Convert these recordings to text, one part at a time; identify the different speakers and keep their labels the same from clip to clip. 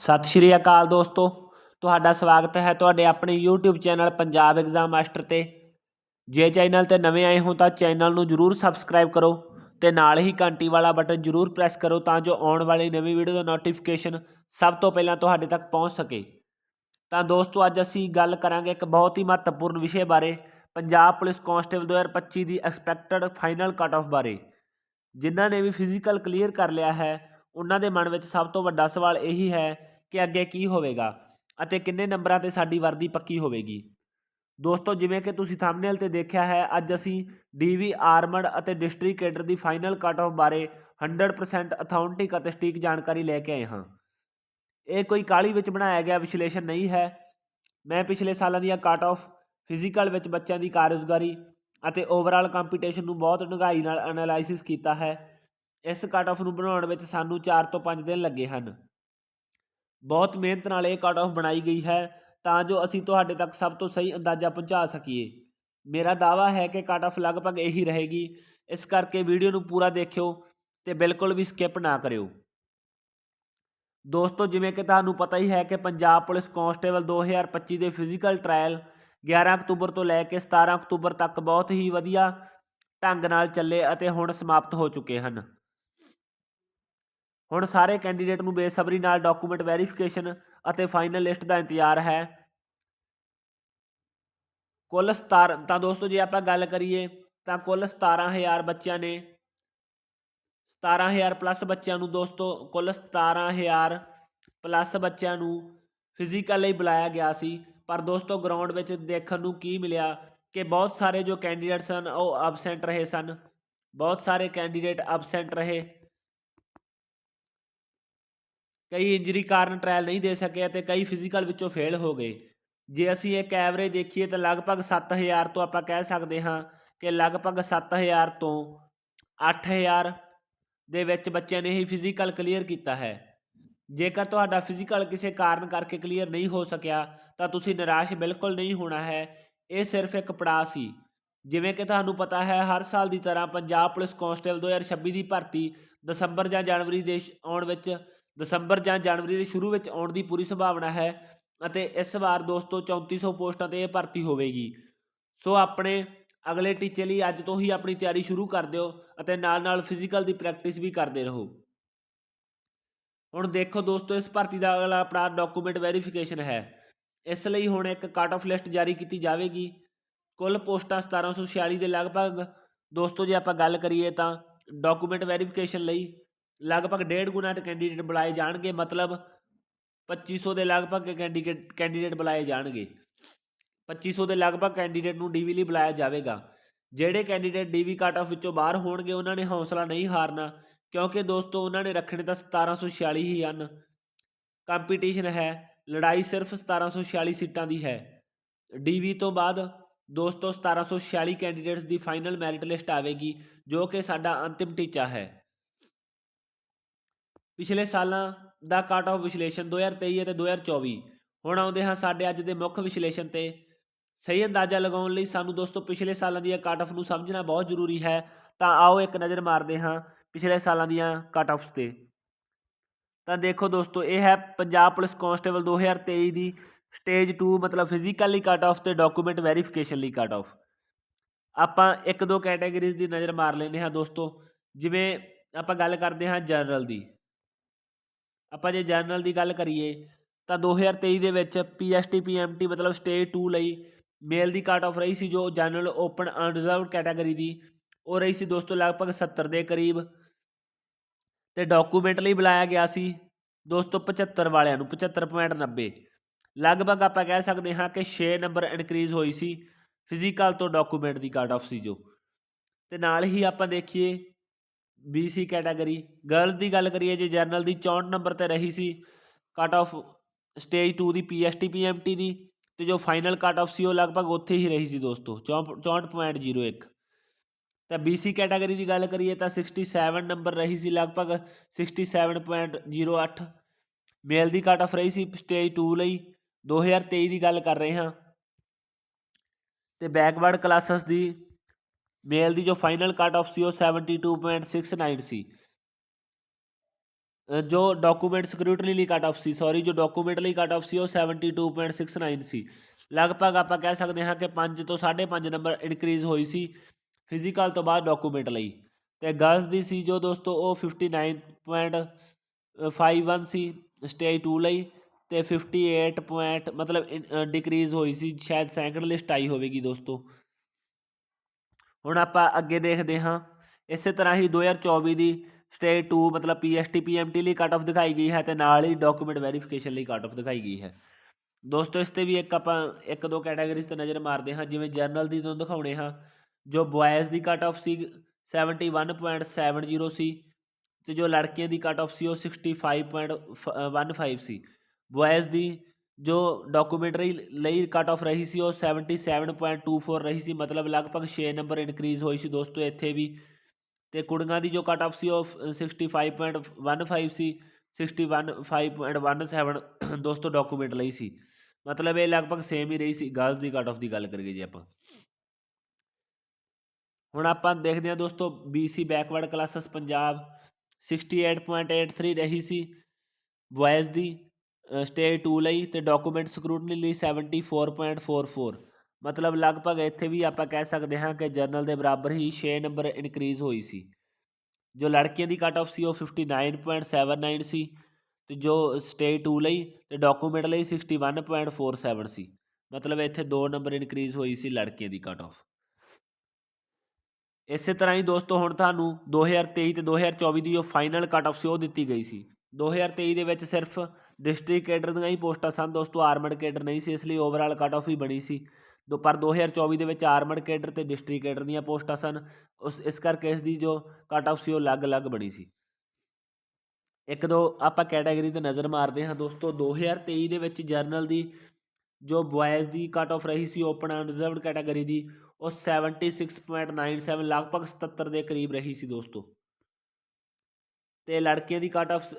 Speaker 1: ਸਤਿ ਸ਼੍ਰੀ ਅਕਾਲ ਦੋਸਤੋ। ਤੁਹਾਡਾ ਸਵਾਗਤ ਹੈ ਤੁਹਾਡੇ ਆਪਣੇ YouTube channel Punjab exam master ਤੇ। ਜੇ ਚੈਨਲ ਤੇ ਨਵੇਂ ਆਏ ਹੋ ਤਾਂ ਚੈਨਲ ਨੂੰ ਜਰੂਰ ਸਬਸਕ੍ਰਾਈਬ ਕਰੋ ਤੇ ਨਾਲ ਹੀ ਘੰਟੀ ਵਾਲਾ ਬਟਨ ਜਰੂਰ ਪ੍ਰੈਸ ਕਰੋ ਤਾਂ ਜੋ ਆਉਣ ਵਾਲੀ ਨਵੀਂ ਵੀਡੀਓ ਦਾ ਨੋਟੀਫਿਕੇਸ਼ਨ ਸਭ ਤੋਂ ਪਹਿਲਾਂ ਤੁਹਾਡੇ ਤੱਕ ਪਹੁੰਚ ਸਕੇ। ਤਾਂ ਦੋਸਤੋ ਅੱਜ ਅਸੀਂ ਗੱਲ ਕਰਾਂਗੇ ਇੱਕ ਬਹੁਤ ਹੀ ਮਹੱਤਵਪੂਰਨ ਵਿਸ਼ੇ ਬਾਰੇ, ਪੰਜਾਬ ਪੁਲਿਸ ਕਾਂਸਟੇਬਲ 2025 ਦੀ ਐਕਸਪੈਕਟਡ ਫਾਈਨਲ ਕੱਟ ਆਫ ਬਾਰੇ। ਜਿਨ੍ਹਾਂ ਨੇ ਵੀ ਫਿਜ਼ੀਕਲ ਕਲੀਅਰ ਕਰ ਲਿਆ ਹੈ ਉਹਨਾਂ ਦੇ ਮਨ ਵਿੱਚ ਸਭ ਤੋਂ ਵੱਡਾ ਸਵਾਲ ਇਹੀ ਹੈ ਕਿ ਅੱਗੇ ਕੀ ਹੋਵੇਗਾ ਅਤੇ ਕਿੰਨੇ ਨੰਬਰਾਂ ਤੇ ਸਾਡੀ ਵਰਦੀ ਪੱਕੀ ਹੋਵੇਗੀ। ਦੋਸਤੋ, ਜਿਵੇਂ ਕਿ ਤੁਸੀਂ ਥੰਬਨੇਲ ਤੇ ਦੇਖਿਆ ਹੈ, ਅੱਜ ਅਸੀਂ ਡੀਵੀ ਆਰਮਡ ਅਤੇ ਡਿਸਟ੍ਰਿਕਟ ਕੇਡਰ ਦੀ ਫਾਈਨਲ ਕੱਟ ਆਫ ਬਾਰੇ 100% ਅਥੈਂਟਿਕ ਅਤੇ ਸਟੀਕ ਜਾਣਕਾਰੀ ਲੈ ਕੇ ਆਏ ਹਾਂ। ਇਹ ਕੋਈ ਕਾਲੀ ਵਿੱਚ ਬਣਾਇਆ ਗਿਆ ਵਿਸ਼ਲੇਸ਼ਣ ਨਹੀਂ ਹੈ। ਮੈਂ ਪਿਛਲੇ ਸਾਲਾਂ ਦੀਆਂ ਕੱਟ ਆਫ ਫਿਜ਼ੀਕਲ ਵਿੱਚ ਬੱਚਿਆਂ ਦੀ ਕਾਰਗੁਜ਼ਾਰੀ ਅਤੇ ਓਵਰਆਲ ਕੰਪੀਟੀਸ਼ਨ ਨੂੰ ਬਹੁਤ ਡੂੰਘਾਈ ਨਾਲ ਐਨਾਲਾਈਸਿਸ ਕੀਤਾ ਹੈ। ਇਸ ਕੱਟ ਆਫ ਨੂੰ ਬਣਾਉਣ ਵਿੱਚ ਸਾਨੂੰ 4 ਤੋਂ 5 ਦਿਨ ਲੱਗੇ ਹਨ। ਬਹੁਤ ਮਿਹਨਤ ਨਾਲ ਇਹ ਕੱਟ ਆਫ ਬਣਾਈ ਗਈ ਹੈ ਤਾਂ ਜੋ ਅਸੀਂ ਤੁਹਾਡੇ ਤੱਕ ਸਭ ਤੋਂ ਸਹੀ ਅੰਦਾਜ਼ਾ ਪਹੁੰਚਾ ਸਕੀਏ। ਮੇਰਾ ਦਾਅਵਾ ਹੈ ਕਿ ਕੱਟ ਆਫ ਲਗਭਗ ਇਹੀ ਰਹੇਗੀ। ਇਸ ਕਰਕੇ ਵੀਡੀਓ ਨੂੰ ਪੂਰਾ ਦੇਖਿਓ ਤੇ ਬਿਲਕੁਲ ਵੀ ਸਕਿਪ ਨਾ ਕਰਿਓ। ਦੋਸਤੋ, ਜਿਵੇਂ ਕਿ ਤੁਹਾਨੂੰ ਪਤਾ ਹੀ ਹੈ ਕਿ ਪੰਜਾਬ ਪੁਲਿਸ ਕਾਂਸਟੇਬਲ 2025 ਦੇ ਫਿਜ਼ੀਕਲ ਟ੍ਰਾਇਲ 11 ਅਕਤੂਬਰ ਤੋਂ ਲੈ ਕੇ 17 ਅਕਤੂਬਰ ਤੱਕ ਬਹੁਤ ਹੀ ਵਧੀਆ ਢੰਗ ਨਾਲ ਚੱਲੇ ਅਤੇ ਹੁਣ ਸਮਾਪਤ ਹੋ ਚੁੱਕੇ ਹਨ। ਹੁਣ ਸਾਰੇ ਕੈਂਡੀਡੇਟ ਨੂੰ ਬੇਸਬਰੀ ਨਾਲ ਡਾਕੂਮੈਂਟ ਵੈਰੀਫਿਕੇਸ਼ਨ ਅਤੇ ਫਾਈਨਲ ਲਿਸਟ ਦਾ ਇੰਤਜ਼ਾਰ ਹੈ। ਕੁੱਲ 17 ਤਾਂ ਦੋਸਤੋ ਜੇ ਆਪਾਂ ਗੱਲ ਕਰੀਏ, ਤਾਂ ਕੁੱਲ 17000 ਬੱਚਿਆਂ ਨੇ 17000 ਪਲੱਸ ਬੱਚਿਆਂ ਨੂੰ ਦੋਸਤੋ, ਕੁੱਲ 17000 ਪਲੱਸ ਬੱਚਿਆਂ ਨੂੰ ਫਿਜ਼ੀਕਲ ਲਈ ਬੁਲਾਇਆ ਗਿਆ ਸੀ। ਪਰ ਦੋਸਤੋ ਗਰਾਊਂਡ ਵਿੱਚ ਦੇਖਣ ਨੂੰ ਕੀ ਮਿਲਿਆ ਕਿ ਬਹੁਤ ਸਾਰੇ ਜੋ ਕੈਂਡੀਡੇਟ ਸਨ, ਉਹ ਅਬਸੈਂਟ ਰਹੇ ਸਨ। ਬਹੁਤ ਸਾਰੇ ਕੈਂਡੀਡੇਟ ਅਬਸੈਂਟ ਰਹੇ। ਕਈ ਇੰਜਰੀ ਕਾਰਨ ਟ੍ਰਾਇਲ ਨਹੀਂ ਦੇ ਸਕੇ ਅਤੇ ਕਈ ਫਿਜ਼ੀਕਲ ਵਿੱਚੋਂ ਫੇਲ ਹੋ ਗਏ। ਜੇ ਅਸੀਂ ਇੱਕ ਐਵਰੇਜ ਦੇਖੀਏ ਤਾਂ ਲਗਭਗ 7000 ਤੋਂ ਆਪਾਂ ਕਹਿ ਸਕਦੇ ਹਾਂ ਕਿ ਲਗਭਗ 7000 ਤੋਂ 8000 ਦੇ ਵਿੱਚ ਬੱਚਿਆਂ ਨੇ ਹੀ ਫਿਜ਼ੀਕਲ ਕਲੀਅਰ ਕੀਤਾ ਹੈ। ਜੇਕਰ ਤੁਹਾਡਾ ਫਿਜ਼ੀਕਲ ਕਿਸੇ ਕਾਰਨ ਕਰਕੇ ਕਲੀਅਰ ਨਹੀਂ ਹੋ ਸਕਿਆ, ਤਾਂ ਤੁਸੀਂ ਨਿਰਾਸ਼ ਬਿਲਕੁਲ ਨਹੀਂ ਹੋਣਾ ਹੈ। ਇਹ ਸਿਰਫ ਇੱਕ ਪੜਾਅ ਸੀ। ਜਿਵੇਂ ਕਿ ਤੁਹਾਨੂੰ ਪਤਾ ਹੈ, ਹਰ ਸਾਲ ਦੀ ਤਰ੍ਹਾਂ ਪੰਜਾਬ ਪੁਲਿਸ ਕਾਂਸਟੇਬਲ 2026 ਦੀ ਭਰਤੀ ਦਸੰਬਰ ਜਾਂ ਜਨਵਰੀ ਦੇ ਆਉਣ ਵਿੱਚ ਦਸੰਬਰ ਜਾਂ ਜਨਵਰੀ ਦੇ ਸ਼ੁਰੂ ਵਿੱਚ ਆਉਣ ਦੀ ਪੂਰੀ ਸੰਭਾਵਨਾ ਹੈ ਅਤੇ ਇਸ ਵਾਰ ਦੋਸਤੋ 3400 ਪੋਸਟਾਂ ਤੇ ਇਹ ਭਰਤੀ ਹੋਵੇਗੀ। ਸੋ ਆਪਣੇ ਅਗਲੇ ਟੀਚੇ ਲਈ ਅੱਜ ਤੋਂ ਹੀ ਆਪਣੀ ਤਿਆਰੀ ਸ਼ੁਰੂ ਕਰ ਦਿਓ ਅਤੇ ਨਾਲ-ਨਾਲ ਫਿਜ਼ੀਕਲ ਦੀ ਪ੍ਰੈਕਟਿਸ ਵੀ ਕਰਦੇ ਰਹੋ। ਹੁਣ ਦੇਖੋ ਦੋਸਤੋ ਇਸ ਭਰਤੀ ਦਾ ਅਗਲਾ ਆਪਣਾ ਡਾਕੂਮੈਂਟ ਵੈਰੀਫਿਕੇਸ਼ਨ ਹੈ। ਇਸ ਲਈ ਹੁਣ ਇੱਕ ਕੱਟ ਆਫ ਲਿਸਟ ਜਾਰੀ ਕੀਤੀ ਜਾਵੇਗੀ। ਕੁੱਲ ਪੋਸਟਾਂ 1746 ਦੇ ਲਗਭਗ। ਦੋਸਤੋ ਜੇ ਆਪਾਂ ਗੱਲ ਕਰੀਏ ਤਾਂ ਡਾਕੂਮੈਂਟ ਵੈਰੀਫਿਕੇਸ਼ਨ ਲਈ ਲਗਭਗ ਡੇਢ ਗੁਣਾ ਕੈਂਡੀਡੇਟ ਬੁਲਾਏ ਜਾਣਗੇ, ਮਤਲਬ 2500 ਦੇ ਲਗਭਗ ਕੈਂਡੀਡੇਟ ਕੈਂਡੀਡੇਟ ਬੁਲਾਏ ਜਾਣਗੇ। 2500 ਦੇ ਲਗਭਗ ਕੈਂਡੀਡੇਟ ਨੂੰ ਡੀਵੀ ਲਈ ਬੁਲਾਇਆ ਜਾਵੇਗਾ। ਜਿਹੜੇ ਕੈਂਡੀਡੇਟ ਡੀਵੀ ਕੱਟ ਆਫ ਵਿੱਚੋਂ ਬਾਹਰ ਹੋਣਗੇ, ਉਹਨਾਂ ਨੇ ਹੌਸਲਾ ਨਹੀਂ ਹਾਰਨਾ, ਕਿਉਂਕਿ ਦੋਸਤੋ, ਉਹਨਾਂ ਨੇ ਰੱਖਣੇ ਤਾਂ 1746 ਹੀ ਹਨ। ਕੰਪੀਟੀਸ਼ਨ ਹੈ, ਲੜਾਈ ਸਿਰਫ 1746 ਸੀਟਾਂ ਦੀ ਹੈ। ਡੀਵੀ ਤੋਂ ਬਾਅਦ ਦੋਸਤੋ 1746 ਕੈਂਡੀਡੇਟਸ ਦੀ ਫਾਈਨਲ ਮੈਰਿਟ ਲਿਸਟ ਆਵੇਗੀ, ਜੋ ਕਿ ਸਾਡਾ ਅੰਤਿਮ ਟੀਚਾ ਹੈ। ਪਿਛਲੇ ਸਾਲਾਂ ਦਾ ਕੱਟ ਆਫ ਵਿਸ਼ਲੇਸ਼ਣ 2023 ਅਤੇ 2024 ਹੁਣ ਆਉਂਦੇ ਹਾਂ ਸਾਡੇ ਅੱਜ ਦੇ ਮੁੱਖ ਵਿਸ਼ਲੇਸ਼ਣ ਤੇ। ਸਹੀ ਅੰਦਾਜ਼ਾ ਲਗਾਉਣ ਲਈ ਸਾਨੂੰ ਦੋਸਤੋ ਪਿਛਲੇ ਸਾਲਾਂ ਦੀਆਂ ਕੱਟ ਆਫ ਨੂੰ ਸਮਝਣਾ ਬਹੁਤ ਜ਼ਰੂਰੀ ਹੈ। ਤਾਂ ਆਓ ਇੱਕ ਨਜ਼ਰ ਮਾਰਦੇ ਹਾਂ ਪਿਛਲੇ ਸਾਲਾਂ ਦੀਆਂ ਕੱਟ ਆਫਸ ਤੇ। ਤਾਂ ਦੇਖੋ ਦੋਸਤੋ, ਇਹ ਹੈ ਪੰਜਾਬ ਪੁਲਿਸ ਕਾਂਸਟੇਬਲ 2023 ਦੀ ਸਟੇਜ 2 ਮਤਲਬ ਫਿਜ਼ੀਕਲੀ ਕੱਟ ਆਫ ਤੇ ਡਾਕੂਮੈਂਟ ਵੈਰੀਫਿਕੇਸ਼ਨ ਲਈ ਕੱਟ ਆਫ ਆਪਾਂ ਇੱਕ ਦੋ ਕੈਟਾਗਰੀਜ਼ ਦੀ ਨਜ਼ਰ ਮਾਰ ਲੈਂਦੇ ਹਾਂ ਦੋਸਤੋ। ਜਿਵੇਂ ਆਪਾਂ ਗੱਲ ਕਰਦੇ ਹਾਂ ਜਨਰਲ ਦੀ। ਆਪਾਂ ਜੇ ਜਨਰਲ ਦੀ ਗੱਲ ਕਰੀਏ, ਤਾਂ 2023 ਦੇ ਵਿੱਚ ਪੀਐਸਟੀ ਪੀਐਮਟੀ ਮਤਲਬ ਸਟੇਜ 2 ਲਈ ਮੇਲ ਦੀ ਕੱਟ ਆਫ ਰਹੀ ਸੀ, ਜੋ ਜਨਰਲ ਓਪਨ ਅਨਰਿਜ਼ਰਵਡ ਕੈਟਾਗਰੀ ਦੀ, ਉਹ ਰਹੀ ਸੀ ਦੋਸਤੋ ਲਗਭਗ 70 ਦੇ ਕਰੀਬ। ਤੇ ਡਾਕੂਮੈਂਟ ਲਈ ਬੁਲਾਇਆ ਗਿਆ ਸੀ ਦੋਸਤੋ 75 ਵਾਲਿਆਂ ਨੂੰ 75.90 ਲਗਭਗ ਆਪਾਂ ਕਹਿ ਸਕਦੇ ਹਾਂ ਕਿ 6 ਨੰਬਰ ਇਨਕਰੀਜ਼ ਹੋਈ ਸੀ ਫਿਜ਼ੀਕਲ ਤੋਂ ਡਾਕੂਮੈਂਟ ਦੀ ਕੱਟ ਆਫ ਸੀ ਜੋ। ਤੇ ਨਾਲ ਹੀ ਆਪਾਂ ਦੇਖੀਏ BC ਕੈਟਾਗਰੀ ਗਰਲ ਦੀ ਗੱਲ ਕਰੀਏ, ਜੇ ਜਰਨਲ ਦੀ 64 ਨੰਬਰ ਤੇ ਰਹੀ ਸੀ ਕੱਟ ਆਫ ਸਟੇਜ 2 ਦੀ PST PMT ਦੀ, ਤੇ ਜੋ ਫਾਈਨਲ ਕੱਟ ਆਫ ਸੀ, ਉਹ ਲਗਭਗ ਉੱਥੇ ਹੀ ਰਹੀ ਸੀ ਦੋਸਤੋ 64.01 ਤਾਂ BC ਕੈਟਾਗਰੀ ਦੀ ਗੱਲ ਕਰੀਏ, ਤਾਂ 67 ਨੰਬਰ ਰਹੀ ਸੀ, ਲਗਭਗ 67.08 ਮੇਲ ਦੀ ਕੱਟ ਆਫ ਰਹੀ ਸੀ ਸਟੇਜ 2 ਲਈ 2023 ਦੀ ਗੱਲ ਕਰ ਰਹੇ ਹਾਂ। ਤੇ ਬੈਕਵਰਡ ਕਲਾਸਸ ਦੀ ਮੇਲ ਦੀ ਜੋ ਫਾਈਨਲ ਕੱਟ ਆਫ ਸੀ ਉਹ 72.69 ਸੀ ਅ, ਜੋ ਡਾਕੂਮੈਂਟ ਸਕਰੂਟਨੀ ਲਈ ਕੱਟ ਆਫ ਸੀ ਸੌਰੀ ਜੋ ਡਾਕੂਮੈਂਟ ਲਈ ਕੱਟ ਆਫ ਸੀ ਉਹ 72.69 ਸੀ ਲਗਭਗ ਆਪਾਂ ਕਹਿ ਸਕਦੇ ਹਾਂ ਕਿ 5 ਤੋਂ 5.5 ਨੰਬਰ ਇਨਕਰੀਜ਼ ਹੋਈ ਸੀ ਫਿਜ਼ੀਕਲ ਤੋਂ ਬਾਅਦ ਡਾਕੂਮੈਂਟ ਲਈ ਤੇ ਗਰਲਸ ਦੀ ਸੀ ਜੋ ਦੋਸਤੋ ਉਹ 59.51 ਸੀ ਸਟੇਜ 2 ਲਈ ਤੇ 58 ਪੁਆਇੰਟ ਮਤਲਬ ਡਿਕਰੀਜ਼ ਹੋਈ ਸੀ ਸ਼ਾਇਦ ਸੈਕੰਡ ਲਿਸਟ ਆਈ ਹੋਵੇਗੀ ਦੋਸਤੋ ਹੁਣ ਆਪਾਂ ਅੱਗੇ ਦੇਖਦੇ ਹਾਂ। ਇਸੇ ਤਰ੍ਹਾਂ ਹੀ 2024 ਦੀ ਸਟੇਜ 2 ਮਤਲਬ ਪੀਐਸਟੀ ਪੀਐਮਟੀ ਲਈ ਕੱਟ ਆਫ ਦਿਖਾਈ ਗਈ ਹੈ ਤੇ ਨਾਲ ਹੀ ਡਾਕੂਮੈਂਟ ਵੈਰੀਫਿਕੇਸ਼ਨ ਲਈ ਕੱਟ ਆਫ ਦਿਖਾਈ ਗਈ ਹੈ। ਦੋਸਤੋ, ਇਸ ਤੇ ਵੀ ਇੱਕ ਆਪਾਂ ਇੱਕ ਦੋ ਕੈਟਾਗਰੀਜ਼ ਤੇ ਨਜ਼ਰ ਮਾਰਦੇ ਹਾਂ, ਜਿਵੇਂ ਜਰਨਲ ਦੀ ਤੁਹਾਨੂੰ ਦਿਖਾਉਣੇ ਹਾਂ, ਜੋ ਬॉयਜ਼ ਦੀ ਕੱਟ ਆਫ ਸੀ 71.70 ਸੀ ਤੇ ਜੋ ਲੜਕੀਆਂ ਦੀ ਕੱਟ ਆਫ ਸੀ, ਉਹ 65.15 ਸੀ। ਬॉयਜ਼ ਦੀ ਜੋ ਡਾਕੂਮੈਂਟਰੀ ਲਈ ਕੱਟ ਆਫ ਰਹੀ ਸੀ ਉਹ 77.24 ਰਹੀ ਸੀ, ਮਤਲਬ ਲਗਭਗ 6 ਨੰਬਰ ਇਨਕਰੀਜ਼ ਹੋਈ ਸੀ ਦੋਸਤੋ, ਇੱਥੇ ਵੀ। ਤੇ ਕੁੜੀਆਂ ਦੀ ਜੋ ਕੱਟ ਆਫ ਸੀ ਉਹ 65.15 ਸੀ 61.5.17 ਦੋਸਤੋ ਡਾਕੂਮੈਂਟ ਲਈ ਸੀ। ਮਤਲਬ ਇਹ ਲਗਭਗ ਸੇਮ ਹੀ ਰਹੀ ਸੀ ਗਰਲਸ ਦੀ ਕੱਟ ਆਫ ਦੀ ਗੱਲ ਕਰੀਏ ਜੇ ਆਪਾਂ। ਹੁਣ ਆਪਾਂ ਦੇਖਦੇ ਹਾਂ ਦੋਸਤੋ BC ਬੈਕਵਰਡ ਕਲਾਸਸ ਪੰਜਾਬ 68.83 ਰਹੀ ਸੀ ਬॉयਜ਼ ਦੀ ਸਟੇਜ 2 ਲਈ ਤੇ ਡਾਕੂਮੈਂਟ ਸਕਰੂਟਨੀ ਲਈ 74.44 ਮਤਲਬ ਲਗਭਗ ਇੱਥੇ ਵੀ ਆਪਾਂ ਕਹਿ ਸਕਦੇ ਹਾਂ ਕਿ ਜਰਨਲ ਦੇ ਬਰਾਬਰ ਹੀ 6 ਨੰਬਰ ਇਨਕਰੀਜ਼ ਹੋਈ ਸੀ। ਜੋ ਲੜਕੀਆਂ ਦੀ ਕੱਟ ਆਫ ਸੀ, ਉਹ 59.79 ਸੀ ਤੇ ਜੋ ਸਟੇਜ 2 ਲਈ ਤੇ ਡਾਕੂਮੈਂਟ ਲਈ 61.47 ਸੀ। ਮਤਲਬ ਇੱਥੇ 2 ਨੰਬਰ ਇਨਕਰੀਜ਼ ਹੋਈ ਸੀ ਲੜਕੀਆਂ ਦੀ ਕੱਟ ਆਫ ਇਸੇ ਤਰ੍ਹਾਂ ਹੀ ਦੋਸਤੋ, ਹੁਣ ਤੁਹਾਨੂੰ 2023 ਤੇ 2024 ਦੀ ਜੋ ਫਾਈਨਲ ਕੱਟ ਆਫ ਸੀ, ਉਹ ਦਿੱਤੀ ਗਈ ਸੀ। 2023 ਦੇ ਵਿੱਚ ਸਿਰਫ ਡਿਸਟ੍ਰਿਕਟ ਕੇਡਰ ਦੀਆਂ ਹੀ ਪੋਸਟਾਂ ਸਨ ਦੋਸਤੋ, ਆਰਮਡ ਕੇਡਰ ਨਹੀਂ ਸੀ, ਇਸ ਲਈ ਓਵਰਆਲ ਕੱਟ ਆਫ ਹੀ ਬਣੀ ਸੀ। ਦੋ, ਪਰ 2024 ਦੇ ਵਿੱਚ ਆਰਮਡ ਕੇਡਰ ਤੇ ਡਿਸਟ੍ਰਿਕਟ ਕੇਡਰ ਦੀਆਂ ਪੋਸਟਾਂ ਸਨ, ਉਸ, ਇਸ ਕਰਕੇ ਇਸ ਦੀ ਜੋ ਕੱਟ ਆਫ ਸੀ ਉਹ ਅਲੱਗ-ਅਲੱਗ ਬਣੀ ਸੀ। ਇੱਕ ਦੋ ਆਪਾਂ ਕੈਟਾਗਰੀ ਤੇ ਨਜ਼ਰ ਮਾਰਦੇ ਹਾਂ ਦੋਸਤੋ 2023 ਦੇ ਵਿੱਚ ਜਰਨਲ ਦੀ ਜੋ ਬॉयਜ਼ ਦੀ ਕੱਟ ਆਫ ਰਹੀ ਸੀ ਓਪਨ ਅਨਰਿਜ਼ਰਵਡ ਕੈਟਾਗਰੀ ਦੀ, ਉਹ 76.97 ਲਗਭਗ 77 ਦੇ ਕਰੀਬ ਰਹੀ ਸੀ ਦੋਸਤੋ। ਤੇ ਲੜਕੀਆਂ ਦੀ ਕੱਟ ਆਫ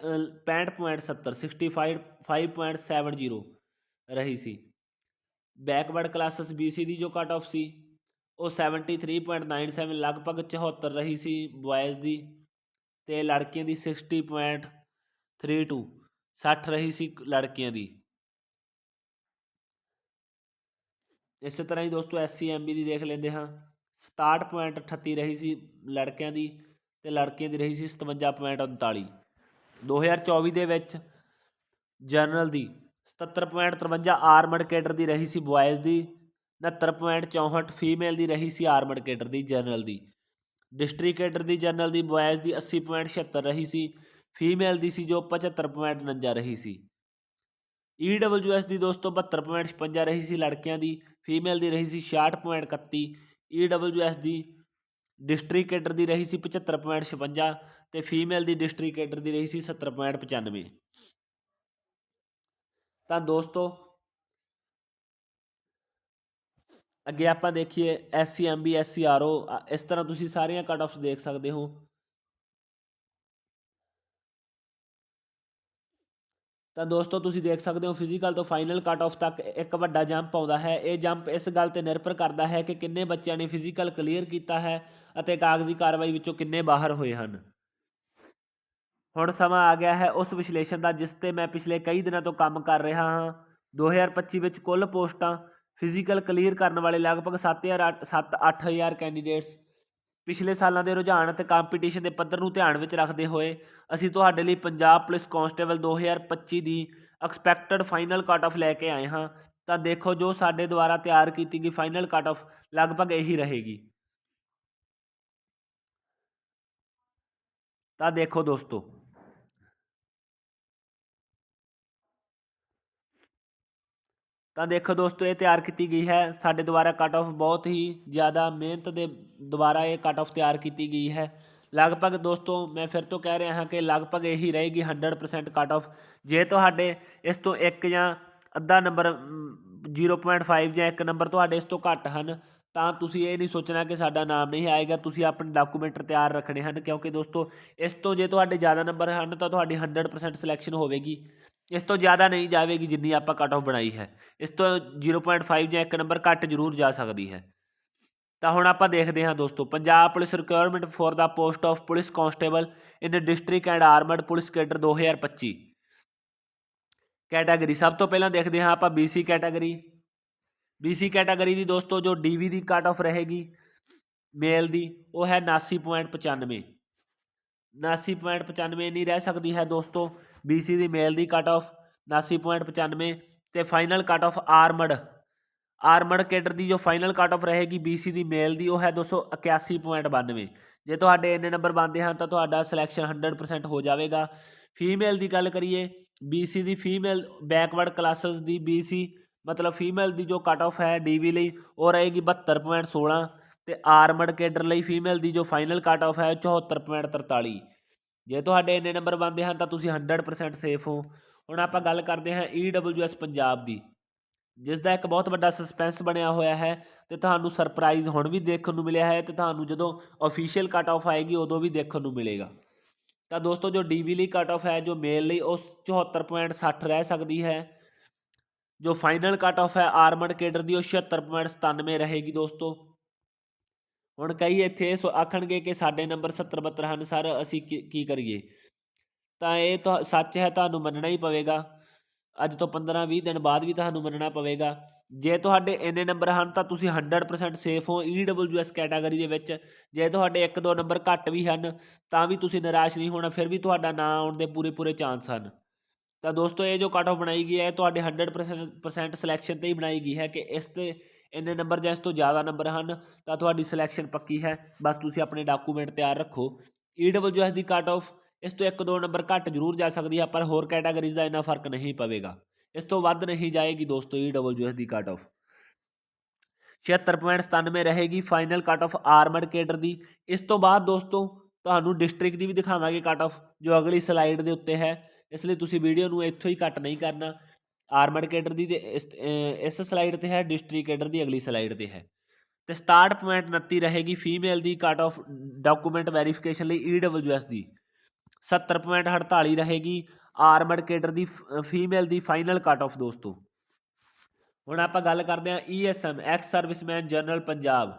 Speaker 1: 65.70 65.70 ਰਹੀ ਸੀ। ਬੈਕਵਰਡ ਕਲਾਸਸ BC ਦੀ ਜੋ ਕੱਟ ਆਫ ਸੀ, ਉਹ 73.97 ਲਗਭਗ 74 ਰਹੀ ਸੀ ਬॉयਜ਼ ਦੀ ਤੇ ਲੜਕੀਆਂ ਦੀ 60.32 60 ਰਹੀ ਸੀ ਲੜਕੀਆਂ ਦੀ। ਇਸੇ ਤਰ੍ਹਾਂ ਹੀ ਦੋਸਤੋ ਐਸਸੀ ਐਮਬੀ ਦੀ ਦੇਖ ਲੈਂਦੇ ਹਾਂ। 67.38 ਰਹੀ ਸੀ ਲੜਕਿਆਂ ਦੀ। ਤੇ ਲੜਕੀਆਂ ਦੀ ਰਹੀ ਸੀ 57.39 2024 ਦੇ ਵਿੱਚ ਜਨਰਲ ਦੀ 77.53 ਆਰਮਡ ਕੇਡਰ ਦੀ ਰਹੀ ਸੀ ਬॉयਜ਼ ਦੀ 69.64 ਫੀਮੇਲ ਦੀ ਰਹੀ ਸੀ ਆਰਮਡ ਕੇਡਰ ਦੀ ਜਨਰਲ ਦੀ। ਡਿਸਟ੍ਰਿਕਟ ਕੇਡਰ ਦੀ ਜਨਰਲ ਦੀ ਬॉयਜ਼ ਦੀ 80.76 ਰਹੀ ਸੀ, ਫੀਮੇਲ ਦੀ ਸੀ ਜੋ 75.49 ਰਹੀ ਸੀ। EWS ਦੀ ਦੋਸਤੋ 72.56 ਰਹੀ ਸੀ ਲੜਕਿਆਂ ਦੀ, ਫੀਮੇਲ ਦੀ ਰਹੀ ਸੀ 66.31 EWS ਦੀ ਡਿਸਟ੍ਰਿਕਟ ਕੇਡਰ ਦੀ ਰਹੀ ਸੀ 75.56 ਤੇ ਫੀਮੇਲ ਦੀ ਡਿਸਟ੍ਰਿਕਟ ਕੇਡਰ ਦੀ ਰਹੀ ਸੀ 70.95 ਤਾਂ ਦੋਸਤੋ, ਅੱਗੇ ਆਪਾਂ ਦੇਖੀਏ SCMB SCRO ਇਸ ਤਰ੍ਹਾਂ ਤੁਸੀਂ ਸਾਰੀਆਂ ਕੱਟ ਆਫਸ ਦੇਖ ਸਕਦੇ ਹੋ। ਤਾਂ ਦੋਸਤੋ, ਤੁਸੀਂ ਦੇਖ ਸਕਦੇ ਹੋ ਫਿਜ਼ੀਕਲ ਤੋਂ ਫਾਈਨਲ ਕੱਟ ਆਫ ਤੱਕ ਇੱਕ ਵੱਡਾ ਜੰਪ ਆਉਂਦਾ ਹੈ। ਇਹ ਜੰਪ ਇਸ ਗੱਲ ਤੇ ਨਿਰਭਰ ਕਰਦਾ ਹੈ ਕਿ ਕਿੰਨੇ ਬੱਚਿਆਂ ਨੇ ਫਿਜ਼ੀਕਲ ਕਲੀਅਰ ਕੀਤਾ ਹੈ ਅਤੇ ਕਾਗਜ਼ੀ ਕਾਰਵਾਈ ਵਿੱਚੋਂ ਕਿੰਨੇ ਬਾਹਰ ਹੋਏ ਹਨ। ਹੁਣ ਸਮਾਂ ਆ ਗਿਆ ਹੈ ਉਸ ਵਿਸ਼ਲੇਸ਼ਣ ਦਾ, ਜਿਸ ਤੇ ਮੈਂ ਪਿਛਲੇ ਕਈ ਦਿਨਾਂ ਤੋਂ ਕੰਮ ਕਰ ਰਿਹਾ ਹਾਂ। 2025 ਵਿੱਚ ਕੁੱਲ ਪੋਸਟਾਂ ਫਿਜ਼ੀਕਲ ਕਲੀਅਰ ਕਰਨ ਵਾਲੇ ਲਗਭਗ 7000 7-8000 ਕੈਂਡੀਡੇਟਸ ਪਿਛਲੇ ਸਾਲਾਂ ਦੇ ਰੁਝਾਨ ਅਤੇ ਕੰਪੀਟੀਸ਼ਨ ਦੇ ਪੱਧਰ ਨੂੰ ਧਿਆਨ ਵਿੱਚ ਰੱਖਦੇ ਹੋਏ, ਅਸੀਂ ਤੁਹਾਡੇ ਲਈ ਪੰਜਾਬ ਪੁਲਿਸ ਕਾਂਸਟੇਬਲ 2025 ਦੀ ਐਕਸਪੈਕਟਡ ਫਾਈਨਲ ਕੱਟ ਆਫ ਲੈ ਕੇ ਆਏ ਹਾਂ। ਤਾਂ ਦੇਖੋ ਜੋ ਸਾਡੇ ਦੁਆਰਾ ਤਿਆਰ ਕੀਤੀ ਗਈ ਫਾਈਨਲ ਕੱਟ ਆਫ ਲਗਭਗ ਇਹੀ ਰਹੇਗੀ। ਤਾਂ ਦੇਖੋ ਦੋਸਤੋ ਤਾਂ ਦੇਖੋ ਦੋਸਤੋ, ਇਹ ਤਿਆਰ ਕੀਤੀ ਗਈ ਹੈ। ਸਾਡੇ ਦੁਆਰਾ ਕੱਟ ਆਫ ਬਹੁਤ ਹੀ ਜ਼ਿਆਦਾ ਮਿਹਨਤ ਦੇ ਦੁਆਰਾ ਇਹ ਕੱਟ ਆਫ ਤਿਆਰ ਕੀਤੀ ਗਈ ਹੈ। ਲਗਭਗ ਦੋਸਤੋ, ਮੈਂ ਫਿਰ ਤੋਂ ਕਹਿ ਰਿਹਾ ਹਾਂ ਕਿ ਲਗਭਗ ਇਹੀ ਰਹੇਗੀ 100% ਕੱਟ ਆਫ ਜੇ ਤੁਹਾਡੇ ਇਸ ਤੋਂ ਇੱਕ ਜਾਂ ਅੱਧਾ ਨੰਬਰ 0.5 ਜਾਂ ਇੱਕ ਨੰਬਰ ਤੁਹਾਡੇ ਇਸ ਤੋਂ ਘੱਟ ਹਨ, ਤਾਂ ਤੁਸੀਂ ਇਹ ਨਹੀਂ ਸੋਚਣਾ ਕਿ ਸਾਡਾ ਨਾਮ ਨਹੀਂ ਆਏਗਾ। ਤੁਸੀਂ ਆਪਣੇ ਡਾਕੂਮੈਂਟ ਤਿਆਰ ਰੱਖਣੇ ਹਨ, ਕਿਉਂਕਿ ਦੋਸਤੋ, ਇਸ ਤੋਂ ਜੇ ਤੁਹਾਡੇ ਜ਼ਿਆਦਾ ਨੰਬਰ ਹਨ, ਤਾਂ ਤੁਹਾਡੀ 100% ਸਿਲੈਕਸ਼ਨ ਹੋਵੇਗੀ। ਇਸ ਤੋਂ ਜ਼ਿਆਦਾ ਨਹੀਂ ਜਾਵੇਗੀ ਜਿੰਨੀ ਆਪਾਂ ਕੱਟ ਆਫ ਬਣਾਈ ਹੈ। ਇਸ ਤੋਂ 0.5 ਜਾਂ ਇੱਕ ਨੰਬਰ ਘੱਟ ਜ਼ਰੂਰ ਜਾ ਸਕਦੀ ਹੈ। ਤਾਂ ਹੁਣ ਆਪਾਂ ਦੇਖਦੇ ਹਾਂ ਦੋਸਤੋ, Punjab police requirement for the post of police constable in district and armed police cadre 2025 category ਸਭ ਤੋਂ ਪਹਿਲਾਂ ਦੇਖਦੇ ਹਾਂ ਆਪਾਂ BC ਕੈਟਾਗਰੀ BC ਕੈਟਾਗਰੀ ਦੀ ਦੋਸਤੋ, ਜੋ DV ਦੀ ਕੱਟ ਆਫ ਰਹੇਗੀ ਮੇਲ ਦੀ, ਉਹ ਹੈ 79.95 79.95 ਨਹੀਂ ਰਹਿ ਸਕਦੀ ਹੈ ਦੋਸਤੋ। BC ਦੀ ਮੇਲ ਦੀ ਕੱਟ ਆਫ 79.95 ਤੇ final cut off armed armed cadre ਦੀ ਜੋ ਫਾਈਨਲ ਕੱਟ ਆਫ ਰਹੇਗੀ BC ਦੀ ਮੇਲ ਦੀ ਉਹ ਹੈ 281.92 ਜੇ ਤੁਹਾਡੇ ਇੰਨੇ ਨੰਬਰ ਬਣਦੇ ਹਨ ਤਾਂ ਤੁਹਾਡਾ ਸਿਲੈਕਸ਼ਨ 100% ਹੋ ਜਾਵੇਗਾ। ਫੀਮੇਲ ਦੀ ਗੱਲ ਕਰੀਏ BC ਦੀ ਫੀਮੇਲ ਬੈਕਵਰਡ ਕਲਾਸਸ ਦੀ BC ਮਤਲਬ ਫੀਮੇਲ ਦੀ ਜੋ ਕੱਟ ਆਫ ਹੈ DV ਲਈ ਉਹ ਰਹੇਗੀ 72.16 ਤੇ ਆਰਮਡ ਕੇਡਰ ਲਈ ਫੀਮੇਲ ਦੀ ਜੋ ਫਾਈਨਲ ਕੱਟ ਆਫ ਹੈ 74.43 ਜੇ ਤੁਹਾਡੇ ਇੰਨੇ ਨੰਬਰ ਬਣਦੇ ਹਨ ਤਾਂ ਤੁਸੀਂ 100% ਸੇਫ ਹੋ। ਹੁਣ ਆਪਾਂ ਗੱਲ ਕਰਦੇ ਹਾਂ EWS ਪੰਜਾਬ ਦੀ, ਜਿਸ ਦਾ ਇੱਕ ਬਹੁਤ ਵੱਡਾ ਸਸਪੈਂਸ ਬਣਿਆ ਹੋਇਆ ਹੈ ਤੇ ਤੁਹਾਨੂੰ ਸਰਪ੍ਰਾਈਜ਼ ਹੁਣ ਵੀ ਦੇਖਣ ਨੂੰ ਮਿਲਿਆ ਹੈ ਤੇ ਤੁਹਾਨੂੰ ਜਦੋਂ ਅਫੀਸ਼ੀਅਲ ਕੱਟ ਆਫ ਆਏਗੀ ਉਦੋਂ ਵੀ ਦੇਖਣ ਨੂੰ ਮਿਲੇਗਾ। ਤਾਂ ਦੋਸਤੋ ਜੋ ਡੀਵੀ ਲਈ ਕੱਟ ਆਫ ਹੈ, ਜੋ ਮੇਲ ਲਈ, ਉਹ 74.60 ਰਹਿ ਸਕਦੀ ਹੈ। ਜੋ ਫਾਈਨਲ ਕੱਟ ਆਫ ਹੈ ਆਰਮਡ ਕੇਡਰ ਦੀ, ਉਹ 76.97 ਰਹੇਗੀ ਦੋਸਤੋ। ਹੁਣ ਕਈ ਇੱਥੇ ਸੋ ਆਖਣਗੇ ਕਿ ਸਾਡੇ ਨੰਬਰ 70 72 ਹਨ, ਸਰ, ਅਸੀਂ ਕੀ ਕੀ ਕਰੀਏ? ਤਾਂ ਇਹ ਤਾਂ ਸੱਚ ਹੈ, ਤੁਹਾਨੂੰ ਮੰਨਣਾ ਹੀ ਪਵੇਗਾ। ਅੱਜ ਤੋਂ 15 20 ਦਿਨ ਬਾਅਦ ਵੀ ਤੁਹਾਨੂੰ ਮੰਨਣਾ ਪਵੇਗਾ। ਜੇ ਤੁਹਾਡੇ ਇੰਨੇ ਨੰਬਰ ਹਨ, ਤਾਂ ਤੁਸੀਂ 100% ਸੇਫ ਹੋ EWS ਕੈਟਾਗਰੀ ਦੇ ਵਿੱਚ। ਜੇ ਤੁਹਾਡੇ 1-2 ਨੰਬਰ ਘੱਟ ਵੀ ਹਨ, ਤਾਂ ਵੀ ਤੁਸੀਂ ਨਿਰਾਸ਼ ਨਹੀਂ ਹੋਣਾ, ਫਿਰ ਵੀ ਤੁਹਾਡਾ ਨਾਂ ਆਉਣ ਦੇ ਪੂਰੇ ਪੂਰੇ ਚਾਂਸ ਹਨ। ਤਾਂ ਦੋਸਤੋ, ਇਹ ਜੋ ਕੱਟ ਆਫ ਬਣਾਈ ਗਈ ਹੈ, ਇਹ ਤੁਹਾਡੇ 100% ਸਿਲੈਕਸ਼ਨ ਤੇ ਹੀ ਬਣਾਈ ਗਈ ਹੈ ਕਿ ਇਸ ਤੇ ਇੰਨੇ ਨੰਬਰ ਜਾਂ ਇਸ ਤੋਂ ਜ਼ਿਆਦਾ ਨੰਬਰ ਹਨ, ਤਾਂ ਤੁਹਾਡੀ ਸਿਲੈਕਸ਼ਨ ਪੱਕੀ ਹੈ। ਬਸ ਤੁਸੀਂ ਆਪਣੇ ਡਾਕੂਮੈਂਟ ਤਿਆਰ ਰੱਖੋ। EWS ਦੀ ਕੱਟ ਆਫ ਇਸ ਤੋਂ ਇੱਕ ਦੋ ਨੰਬਰ ਘੱਟ ਜ਼ਰੂਰ ਜਾ ਸਕਦੀ ਹੈ, ਪਰ ਹੋਰ ਕੈਟਾਗਰੀਜ਼ ਦਾ ਇੰਨਾ ਫ਼ਰਕ ਨਹੀਂ ਪਵੇਗਾ। ਇਸ ਤੋਂ ਵੱਧ ਨਹੀਂ ਜਾਏਗੀ ਦੋਸਤੋ, EWS ਦੀ ਕੱਟ ਆਫ 76.97 ਰਹੇਗੀ final cut off armed cadre ਦੀ। ਇਸ ਤੋਂ ਬਾਅਦ ਦੋਸਤੋ, ਤੁਹਾਨੂੰ ਡਿਸਟ੍ਰਿਕਟ ਦੀ ਵੀ ਦਿਖਾਵਾਂਗੇ ਕੱਟ ਆਫ ਜੋ ਅਗਲੀ ਸਲਾਈਡ ਦੇ ਉੱਤੇ ਹੈ। ਇਸ ਲਈ ਤੁਸੀਂ ਵੀਡੀਓ ਨੂੰ ਇੱਥੋਂ ਹੀ ਕੱਟ ਨਹੀਂ ਕਰਨਾ। ਆਰਮਡ ਕੇਡਰ ਦੀ ਤੇ ਇਸ ਸਲਾਈਡ ਤੇ ਹੈ ਡਿਸਟ੍ਰਿਕਟ ਕੇਡਰ ਦੀ ਅਗਲੀ ਸਲਾਈਡ ਤੇ ਹੈ। ਤੇ 67.29 ਰਹੇਗੀ ਫੀਮੇਲ ਦੀ ਕੱਟ ਆਫ ਡਾਕੂਮੈਂਟ ਵੈਰੀਫਿਕੇਸ਼ਨ ਲਈ EWS ਦੀ। 70.48 ਰਹੇਗੀ ਆਰਮਡ ਕੇਡਰ ਦੀ ਫੀਮੇਲ ਦੀ ਫਾਈਨਲ ਕੱਟ ਆਫ ਦੋਸਤੋ। ਹੁਣ ਆਪਾਂ ਗੱਲ ਕਰਦੇ ਹਾਂ ESM ex serviceman general Punjab.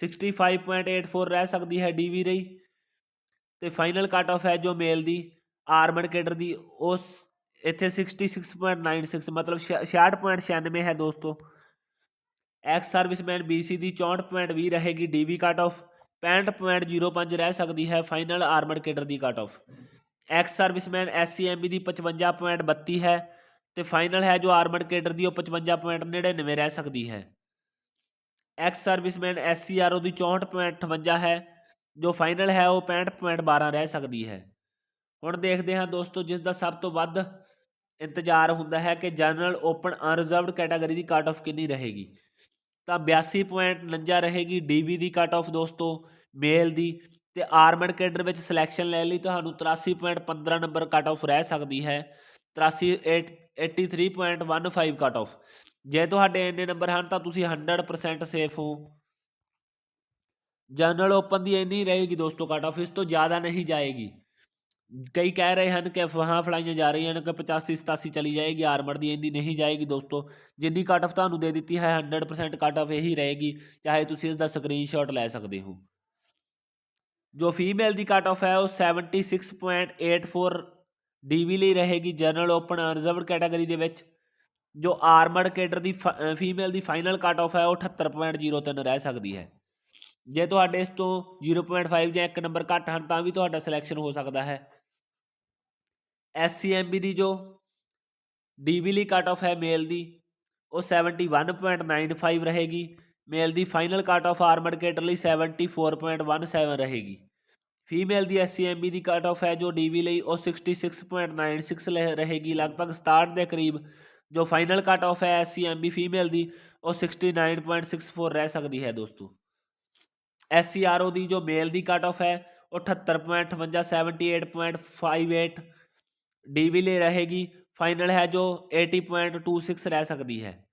Speaker 1: 65.84 ਰਹਿ ਸਕਦੀ ਹੈ ਡੀਵੀ ਰਹੀ। ਤੇ ਫਾਈਨਲ ਕੱਟ ਆਫ ਹੈ ਜੋ ਮੇਲ ਦੀ। ਆਰਮਡ ਕੇਡਰ ਦੀ ਉਸ ਇੱਥੇ 66.96 ਮਤਲਬ 66.96 ਹੈ ਦੋਸਤੋ ਐਕਸ ਸਰਵਿਸਮੈਨ BC ਦੀ 64.20 ਰਹੇਗੀ ਡੀਵੀ ਕੱਟ ਆਫ 65.05 ਰਹਿ ਸਕਦੀ ਹੈ ਫਾਈਨਲ ਆਰਮਡ ਕੇਡਰ ਦੀ cut off ex serviceman SCMB ਦੀ 55.32 ਹੈ ਤੇ ਫਾਈਨਲ ਹੈ ਜੋ ਆਰਮਡ ਕੇਡਰ ਦੀ ਉਹ 55.99 ਰਹਿ ਸਕਦੀ ਹੈ ਐਕਸ ਸਰਵਿਸਮੈਨ SCRO ਦੀ 64.58 ਹੈ ਜੋ ਫਾਈਨਲ ਹੈ ਉਹ 65.12 ਰਹਿ ਸਕਦੀ ਹੈ ਹੁਣ ਦੇਖਦੇ ਹਾਂ ਦੋਸਤੋ, ਜਿਸ ਦਾ ਸਭ ਤੋਂ ਵੱਧ ਇੰਤਜ਼ਾਰ ਹੁੰਦਾ ਹੈ ਕਿ ਜਨਰਲ ਓਪਨ ਅਨਰਿਜ਼ਰਵਡ ਕੈਟਾਗਰੀ ਦੀ ਕੱਟ ਆਫ ਕਿੰਨੀ ਰਹੇਗੀ। ਤਾਂ 82.49 ਰਹੇਗੀ ਡੀਬੀ ਦੀ ਕੱਟ ਆਫ ਦੋਸਤੋ ਮੇਲ ਦੀ ਤੇ ਆਰਮਡ ਕੈਡਰ ਵਿੱਚ ਸਿਲੈਕਸ਼ਨ ਲੈਣ ਲਈ ਤੁਹਾਨੂੰ 83.15 ਨੰਬਰ ਕੱਟ ਆਫ ਰਹਿ ਸਕਦੀ ਹੈ। 83 83.15 ਕੱਟ ਆਫ ਜੇ ਤੁਹਾਡੇ ਇੰਨੇ ਨੰਬਰ ਹਨ ਤਾਂ ਤੁਸੀਂ 100% ਸੇਫ ਹੋ। ਜਨਰਲ ਓਪਨ ਦੀ ਇੰਨੀ ਰਹੇਗੀ ਦੋਸਤੋ ਕੱਟ ਆਫ ਇਸ ਤੋਂ ਜ਼ਿਆਦਾ ਨਹੀਂ ਜਾਏਗੀ। ਕਈ ਕਹਿ ਰਹੇ ਹਨ ਕਿ ਅਫਵਾਹਾਂ ਫਲਾਈਆਂ ਜਾ ਰਹੀਆਂ ਹਨ ਕਿ 85 87 ਚਲੀ ਜਾਏਗੀ ਆਰਮਰ ਦੀ ਇੰਨੀ ਨਹੀਂ ਜਾਏਗੀ ਦੋਸਤੋ। ਜਿੰਨੀ ਕੱਟ ਆਫ ਤੁਹਾਨੂੰ ਦੇ ਦਿੱਤੀ ਹੈ 100% ਕੱਟ ਆਫ ਇਹੀ ਰਹੇਗੀ, ਚਾਹੇ ਤੁਸੀਂ ਇਸ ਦਾ ਸਕਰੀਨਸ਼ਾਟ ਲੈ ਸਕਦੇ ਹੋ। ਜੋ ਫੀਮੇਲ ਦੀ ਕੱਟ ਆਫ ਹੈ, ਉਹ 76.84 ਡੀਵੀ ਲਈ ਰਹੇਗੀ ਜਨਰਲ ਓਪਨ ਰਿਜ਼ਰਵਡ ਕੈਟਾਗਰੀ ਦੇ ਵਿੱਚ। ਜੋ ਆਰਮਰਡ ਕੇਡਰ ਦੀ ਫੀਮੇਲ ਦੀ ਫਾਈਨਲ ਕੱਟ ਆਫ ਹੈ, ਉਹ 78.03 ਰਹਿ ਸਕਦੀ ਹੈ। ਜੇ ਤੁਹਾਡੇ ਇਸ ਤੋਂ 0.5 ਜਾਂ 1 ਨੰਬਰ ਘੱਟ ਹਨ, ਤਾਂ ਵੀ ਤੁਹਾਡਾ ਸਿਲੈਕਸ਼ਨ ਹੋ ਸਕਦਾ ਹੈ। SCMB ਦੀ ਜੋ ਡੀਵੀ ਲਈ ਕੱਟ ਆਫ ਹੈ ਮੇਲ ਦੀ ਉਹ 71.95 ਰਹੇਗੀ ਮੇਲ ਦੀ final cut off armed cadre ਲਈ 74.17 ਰਹੇਗੀ ਫੀਮੇਲ ਦੀ SCMB ਦੀ ਕੱਟ ਆਫ ਹੈ ਜੋ ਡੀਵੀ ਲਈ, ਉਹ 66.96 ਲ- ਰਹੇਗੀ ਲਗਭਗ 67 ਦੇ ਕਰੀਬ ਜੋ ਫਾਈਨਲ ਕੱਟ ਆਫ ਹੈ SCMB ਫੀਮੇਲ ਦੀ ਉਹ 69.64 ਰਹਿ ਸਕਦੀ ਹੈ ਦੋਸਤੋ। SCRO ਦੀ ਜੋ ਮੇਲ ਦੀ ਕੱਟ ਆਫ ਹੈ, ਉਹ 78.58 78.58 ਡੀਵੀ ਲਈ ਰਹੇਗੀ ਫਾਈਨਲ ਹੈ ਜੋ 80.26 ਰਹਿ ਸਕਦੀ ਹੈ।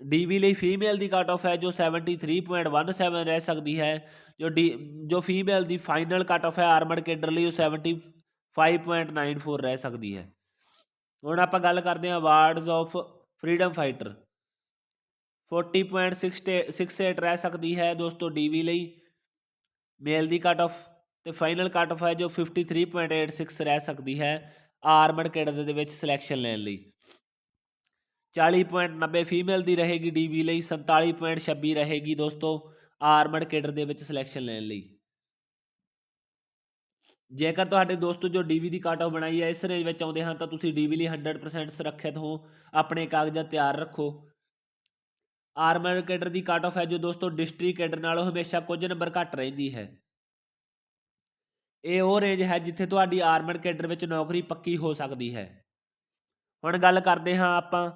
Speaker 1: ਡੀਵੀ ਲਈ ਫੀਮੇਲ ਦੀ ਕੱਟ ਆਫ ਹੈ ਜੋ 73.17 ਰਹਿ ਸਕਦੀ ਹੈ। ਜੋ ਡੀ ਜੋ ਫੀਮੇਲ ਦੀ ਫਾਈਨਲ ਕੱਟ ਆਫ ਹੈ ਆਰਮਡ ਕੇਡਰ ਲਈ ਉਹ 75.94 ਰਹਿ ਸਕਦੀ ਹੈ। ਹੁਣ ਆਪਾਂ ਗੱਲ ਕਰਦੇ ਹਾਂ ਅਵਾਰਡਸ ਆਫ ਫਰੀडम ਫਾਈਟਰ 40.68 ਰਹਿ ਸਕਦੀ ਹੈ ਦੋਸਤੋ ਡੀਵੀ ਲਈ। ਮੇਲ ਦੀ ਕੱਟ ਆਫ ਤੇ ਫਾਈਨਲ ਕੱਟ ਆਫ ਹੈ ਜੋ 53.86 ਰਹਿ ਸਕਦੀ ਹੈ। ਆਰਮਡ ਕੈਡਰ ਦੇ ਵਿੱਚ ਸਿਲੈਕਸ਼ਨ ਲੈਣ ਲਈ। 40.90 ਫੀਮੇਲ ਦੀ ਰਹੇਗੀ ਡੀਵੀ ਲਈ 47.26 ਰਹੇਗੀ ਦੋਸਤੋ, ਆਰਮਡ ਕੈਡਰ ਦੇ ਵਿੱਚ ਸਿਲੈਕਸ਼ਨ ਲੈਣ ਲਈ। ਜੇਕਰ ਤੁਹਾਡੇ ਦੋਸਤੋ ਜੋ ਡੀਵੀ ਦੀ ਕਾਟ ਆਫ ਬਣਾਈ ਹੈ, ਇਸ ਰੇਂਜ ਵਿੱਚ ਆਉਂਦੇ ਹਨ ਤਾਂ ਤੁਸੀਂ ਡੀਵੀ ਲਈ 100% ਸੁਰੱਖਿਅਤ ਹੋ, ਆਪਣੇ ਕਾਗਜ਼ਾਤ ਤਿਆਰ ਰੱਖੋ। ਆਰਮਰ ਕੈਡਰ ਦੀ ਕੱਟ ਆਫ ਹੈ ਜੋ ਦੋਸਤੋ ਡਿਸਟ੍ਰਿਕਟ ਕੈਡਰ ਨਾਲੋਂ ਹਮੇਸ਼ਾ ਕੁਝ ਨੰਬਰ ਘੱਟ ਰਹਿੰਦੀ ਹੈ। ਇਹ ਉਹ ਰੇਂਜ ਹੈ ਜਿੱਥੇ ਤੁਹਾਡੀ ਆਰਮਰ ਕੇਡਰ ਵਿੱਚ ਨੌਕਰੀ ਪੱਕੀ ਹੋ ਸਕਦੀ ਹੈ। ਹੁਣ ਗੱਲ ਕਰਦੇ ਹਾਂ ਆਪਾਂ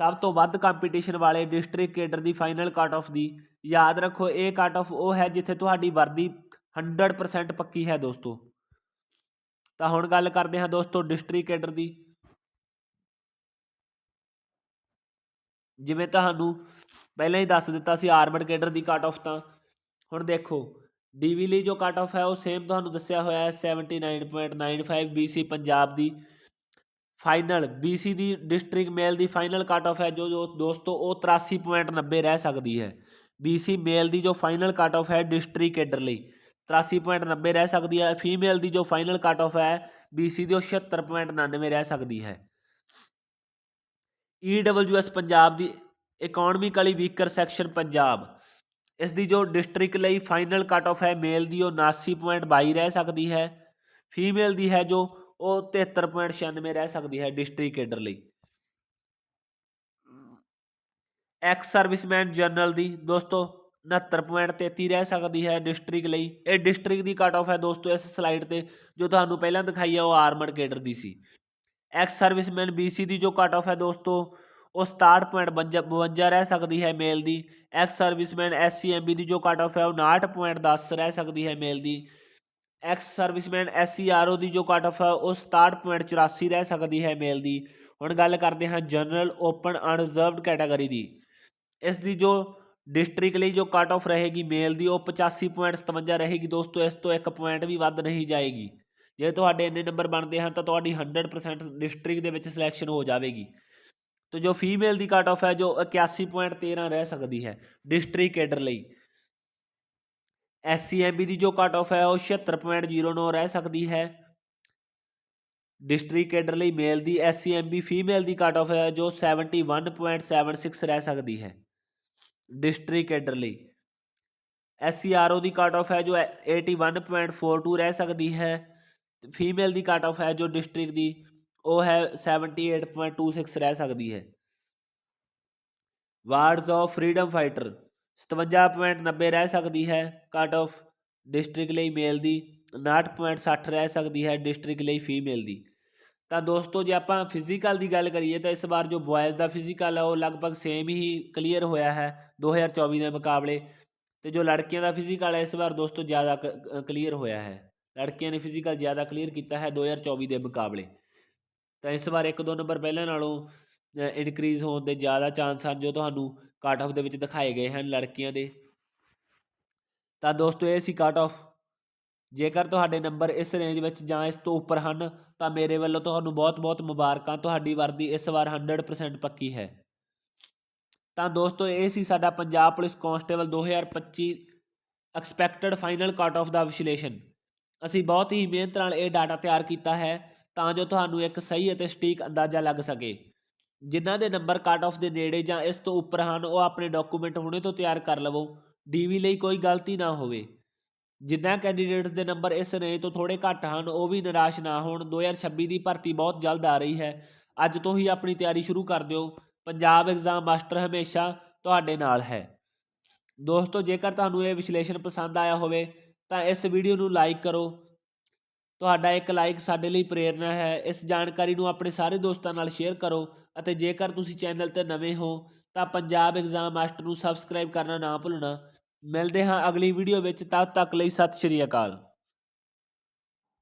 Speaker 1: ਸਭ ਤੋਂ ਵੱਧ ਕੰਪੀਟੀਸ਼ਨ ਵਾਲੇ ਡਿਸਟ੍ਰਿਕਟ ਕੈਡਰ ਦੀ ਫਾਈਨਲ ਕੱਟ ਆਫ ਦੀ। ਯਾਦ ਰੱਖੋ, ਇਹ ਕੱਟ ਆਫ ਉਹ ਹੈ ਜਿੱਥੇ ਤੁਹਾਡੀ ਵਰਦੀ 100% ਪੱਕੀ ਹੈ ਦੋਸਤੋ। ਤਾਂ ਹੁਣ ਗੱਲ ਕਰਦੇ ਹਾਂ ਦੋਸਤੋ ਡਿਸਟ੍ਰਿਕਟ ਕੇਡਰ ਦੀ। ਜਿਵੇਂ ਤੁਹਾਨੂੰ ਪਹਿਲਾਂ ਹੀ ਦੱਸ ਦਿੱਤਾ ਸੀ ਆਰਮਡ ਕੇਡਰ ਦੀ ਕੱਟ ਆਫ ਤਾਂ। ਹੁਣ ਦੇਖੋ ਡੀਵੀ ਲਈ ਜੋ ਕੱਟ ਆਫ ਹੈ ਉਹ ਸੇਮ ਤੁਹਾਨੂੰ ਦੱਸਿਆ ਹੋਇਆ ਹੈ 79.95 BC ਪੰਜਾਬ ਦੀ ਫਾਈਨਲ BC ਦੀ ਡਿਸਟ੍ਰਿਕਟ ਮੇਲ ਦੀ ਫਾਈਨਲ ਕੱਟ ਆਫ ਹੈ ਜੋ ਜੋ ਦੋਸਤੋ ਉਹ 83.90 ਰਹਿ ਸਕਦੀ ਹੈ। BC ਮੇਲ ਦੀ ਜੋ ਫਾਈਨਲ ਕੱਟ ਆਫ ਹੈ ਡਿਸਟ੍ਰਿਕਟ ਕੇਡਰ ਲਈ 83.90 ਰਹਿ ਸਕਦੀ ਹੈ। ਫੀਮੇਲ ਦੀ ਜੋ ਫਾਈਨਲ ਕੱਟ ਆਫ ਹੈ BC ਦੀ ਉਹ 76.99 ਰਹਿ ਸਕਦੀ ਹੈ। EWS ਪੰਜਾਬ ਦੀ ਇਕਨੋਮਿਕਲੀ ਵੀਕਰ ਸੈਕਸ਼ਨ ਪੰਜਾਬ। ਇਸ ਦੀ ਜੋ ਡਿਸਟ੍ਰਿਕਟ ਲਈ ਫਾਈਨਲ ਕੱਟ ਆਫ ਹੈ ਮੇਲ ਦੀ, ਉਹ 79.22 ਰਹਿ ਸਕਦੀ ਹੈ। ਫੀਮੇਲ ਦੀ ਹੈ ਜੋ, ਉਹ 73.96 ਰਹਿ ਸਕਦੀ ਹੈ ਡਿਸਟ੍ਰਿਕਟ ਕੇਡਰ ਲਈ। ਐਕਸ ਸਰਵਿਸਮੈਨ ਜਨਰਲ ਦੀ ਦੋਸਤੋ 69.33 ਰਹਿ ਸਕਦੀ ਹੈ ਡਿਸਟ੍ਰਿਕਟ ਲਈ। ਇਹ ਡਿਸਟ੍ਰਿਕਟ ਦੀ ਕੱਟ ਆਫ ਹੈ ਦੋਸਤੋ, ਇਸ ਸਲਾਈਡ ਤੇ, ਜੋ ਤੁਹਾਨੂੰ ਪਹਿਲਾਂ ਦਿਖਾਈ ਹੈ, ਉਹ ਆਰਮਡ ਕੇਡਰ ਦੀ ਸੀ। ਐਕਸ ਸਰਵਿਸਮੈਨ BC ਦੀ ਜੋ ਕੱਟ ਆਫ ਹੈ ਦੋਸਤੋ ਉਹ 67.52 ਰਹਿ ਸਕਦੀ ਹੈ ਮੇਲ ਦੀ। ਐਕਸ ਸਰਵਿਸਮੈਨ SCMB ਦੀ ਜੋ ਕੱਟ ਆਫ ਹੈ, ਉਹ 59.10 ਰਹਿ ਸਕਦੀ ਹੈ ਮੇਲ ਦੀ। ਐਕਸ ਸਰਵਿਸਮੈਨ SCRO ਦੀ ਜੋ ਕੱਟ ਆਫ ਹੈ, ਉਹ 67.84 ਰਹਿ ਸਕਦੀ ਹੈ ਮੇਲ ਦੀ। ਹੁਣ ਗੱਲ ਕਰਦੇ ਹਾਂ ਜਨਰਲ ਓਪਨ ਅਨਰਿਜ਼ਰਵਡ ਕੈਟਾਗਰੀ ਦੀ। ਇਸ ਦੀ ਜੋ ਡਿਸਟ੍ਰਿਕਟ ਲਈ ਜੋ ਕੱਟ ਆਫ ਰਹੇਗੀ ਮੇਲ ਦੀ, ਉਹ 85.57 ਰਹੇਗੀ। ਦੋਸਤੋ, ਇਸ ਤੋਂ ਇੱਕ ਪੁਆਇੰਟ ਵੀ ਵੱਧ ਨਹੀਂ ਜਾਏਗੀ। ਜੇ ਤੁਹਾਡੇ ਇੰਨੇ ਨੰਬਰ ਬਣਦੇ ਹਨ, ਤਾਂ ਤੁਹਾਡੀ 100% ਡਿਸਟ੍ਰਿਕਟ ਦੇ ਵਿੱਚ ਸਿਲੈਕਸ਼ਨ ਹੋ ਜਾਵੇਗੀ। ਤੇ ਜੋ ਫੀਮੇਲ ਦੀ ਕੱਟ ਆਫ ਹੈ, ਜੋ 81.13 ਰਹਿ ਸਕਦੀ ਹੈ ਡਿਸਟ੍ਰਿਕਟ ਕੇਡਰ ਲਈ। SCMB ਦੀ ਜੋ ਕੱਟ ਆਫ ਹੈ, ਉਹ 76.09 ਰਹਿ ਸਕਦੀ ਹੈ। ਡਿਸਟ੍ਰਿਕਟ ਕੇਡਰ ਲਈ ਮੇਲ ਦੀ SCMB ਫੀਮੇਲ ਦੀ ਕੱਟ ਆਫ ਹੈ, ਜੋ 71.76 ਰਹਿ ਸਕਦੀ ਹੈ ਡਿਸਟ੍ਰਿਕਟ ਕੇਡਰ ਲਈ। SCRO ਦੀ ਕੱਟ ਆਫ ਹੈ, ਜੋ 81.42 ਰਹਿ ਸਕਦੀ ਹੈ। ਫੀਮੇਲ ਦੀ ਕੱਟ ਆਫ ਹੈ, ਜੋ ਡਿਸਟ੍ਰਿਕਟ ਦੀ ਉਹ ਹੈ 78.26 ਰਹਿ ਸਕਦੀ ਹੈ। ਵਾਰਡਸ ਆਫ ਫਰੀडम ਫਾਈਟਰ 57.90 ਰਹਿ ਸਕਦੀ ਹੈ। ਕੱਟ ਆਫ ਡਿਸਟ੍ਰਿਕਟ ਲਈ ਮੇਲ ਦੀ 59.60 ਰਹਿ ਸਕਦੀ ਹੈ ਡਿਸਟ੍ਰਿਕਟ ਲਈ ਫੀਮੇਲ ਦੀ। ਤਾਂ ਦੋਸਤੋ, ਜੇ ਆਪਾਂ ਫਿਜ਼ੀਕਲ ਦੀ ਗੱਲ ਕਰੀਏ ਤਾਂ ਇਸ ਵਾਰ ਜੋ ਬॉयਜ਼ ਦਾ ਫਿਜ਼ੀਕਲ ਹੈ ਉਹ ਲਗਭਗ ਸੇਮ ਹੀ ਕਲੀਅਰ ਹੋਇਆ ਹੈ 2024 ਦੇ ਮੁਕਾਬਲੇ। ਤੇ ਜੋ ਲੜਕੀਆਂ ਦਾ ਫਿਜ਼ੀਕਲ ਹੈ ਇਸ ਵਾਰ ਦੋਸਤੋ ਜ਼ਿਆਦਾ ਕਲੀਅਰ ਹੋਇਆ ਹੈ। ਲੜਕੀਆਂ ਨੇ ਫਿਜ਼ੀਕਲ ਜ਼ਿਆਦਾ ਕਲੀਅਰ ਕੀਤਾ ਹੈ 2024 ਦੇ ਮੁਕਾਬਲੇ। ਤਾਂ ਇਸ ਵਾਰ ਇੱਕ ਦੋ ਨੰਬਰ ਪਹਿਲਾਂ ਨਾਲੋਂ ਇਨਕਰੀਜ਼ ਹੋਣ ਦੇ ਜ਼ਿਆਦਾ ਚਾਂਸ ਹਨ ਜੋ ਤੁਹਾਨੂੰ ਕੱਟ ਆਫ ਦੇ ਵਿੱਚ ਦਿਖਾਏ ਗਏ ਹਨ ਲੜਕੀਆਂ ਦੇ। ਤਾਂ ਦੋਸਤੋ, ਇਹ ਸੀ ਕੱਟ ਆਫ ਜੇਕਰ ਤੁਹਾਡੇ ਨੰਬਰ ਇਸ ਰੇਂਜ ਵਿੱਚ ਜਾਂ ਇਸ ਤੋਂ ਉੱਪਰ ਹਨ, ਤਾਂ ਮੇਰੇ ਵੱਲੋਂ ਤੁਹਾਨੂੰ ਬਹੁਤ-ਬਹੁਤ ਮੁਬਾਰਕਾਂ। ਤੁਹਾਡੀ ਵਰਦੀ ਇਸ ਵਾਰ 100% ਪੱਕੀ ਹੈ। ਤਾਂ ਦੋਸਤੋ, ਇਹ ਸੀ ਸਾਡਾ Punjab police constable 2025 expected final cut off ਦਾ ਵਿਸ਼ਲੇਸ਼ਣ। ਅਸੀਂ ਬਹੁਤ ਹੀ ਮਿਹਨਤ ਨਾਲ ਇਹ ਡਾਟਾ ਤਿਆਰ ਕੀਤਾ ਹੈ। ਤਾਂ ਜੋ ਤੁਹਾਨੂੰ ਇੱਕ ਸਹੀ ਅਤੇ ਸਟੀਕ ਅੰਦਾਜ਼ਾ ਲੱਗ ਸਕੇ। ਜਿਨ੍ਹਾਂ ਦੇ ਨੰਬਰ ਕੱਟ ਆਫ ਦੇ ਨੇੜੇ ਜਾਂ ਇਸ ਤੋਂ ਉੱਪਰ ਹਨ, ਉਹ ਆਪਣੇ ਡਾਕੂਮੈਂਟ ਹੁਣੇ ਤੋਂ ਤਿਆਰ ਕਰ ਲਵੋ। ਡੀਵੀ ਲਈ ਕੋਈ ਗਲਤੀ ਨਾ ਹੋਵੇ। ਜਿਨ੍ਹਾਂ ਕੈਂਡੀਡੇਟਸ ਦੇ ਨੰਬਰ ਇਸ ਰੇਂਜ ਤੋਂ ਥੋੜੇ ਘੱਟ ਹਨ, ਉਹ ਵੀ ਨਿਰਾਸ਼ ਨਾ ਹੋਣ। 2026 ਦੀ ਭਰਤੀ ਬਹੁਤ ਜਲਦ ਆ ਰਹੀ ਹੈ। ਅੱਜ ਤੋਂ ਹੀ ਆਪਣੀ ਤਿਆਰੀ ਸ਼ੁਰੂ ਕਰ ਦਿਓ। ਪੰਜਾਬ ਐਗਜ਼ਾਮ ਮਾਸਟਰ ਹਮੇਸ਼ਾ ਤੁਹਾਡੇ ਨਾਲ ਹੈ। ਦੋਸਤੋ, ਜੇਕਰ ਤੁਹਾਨੂੰ ਇਹ ਵਿਸ਼ਲੇਸ਼ਣ ਪਸੰਦ ਆਇਆ ਹੋਵੇ, ਤਾਂ ਇਸ ਵੀਡੀਓ ਨੂੰ ਲਾਈਕ ਕਰੋ। ਤੁਹਾਡਾ ਇੱਕ ਲਾਈਕ ਸਾਡੇ ਲਈ ਪ੍ਰੇਰਣਾ ਹੈ। ਇਸ ਜਾਣਕਾਰੀ ਨੂੰ ਆਪਣੇ ਸਾਰੇ ਦੋਸਤਾਂ ਨਾਲ ਸ਼ੇਅਰ ਕਰੋ ਅਤੇ ਜੇਕਰ ਤੁਸੀਂ ਚੈਨਲ ਤੇ ਨਵੇਂ ਹੋ, ਤਾਂ ਪੰਜਾਬ ਐਗਜ਼ਾਮ ਮਾਸਟਰ ਨੂੰ ਸਬਸਕ੍ਰਾਈਬ ਕਰਨਾ ਨਾ ਭੁੱਲਣਾ। ਮਿਲਦੇ ਹਾਂ ਅਗਲੀ ਵੀਡੀਓ ਵਿੱਚ। ਤਦ ਤੱਕ ਲਈ ਸਤਿ ਸ਼੍ਰੀ ਅਕਾਲ।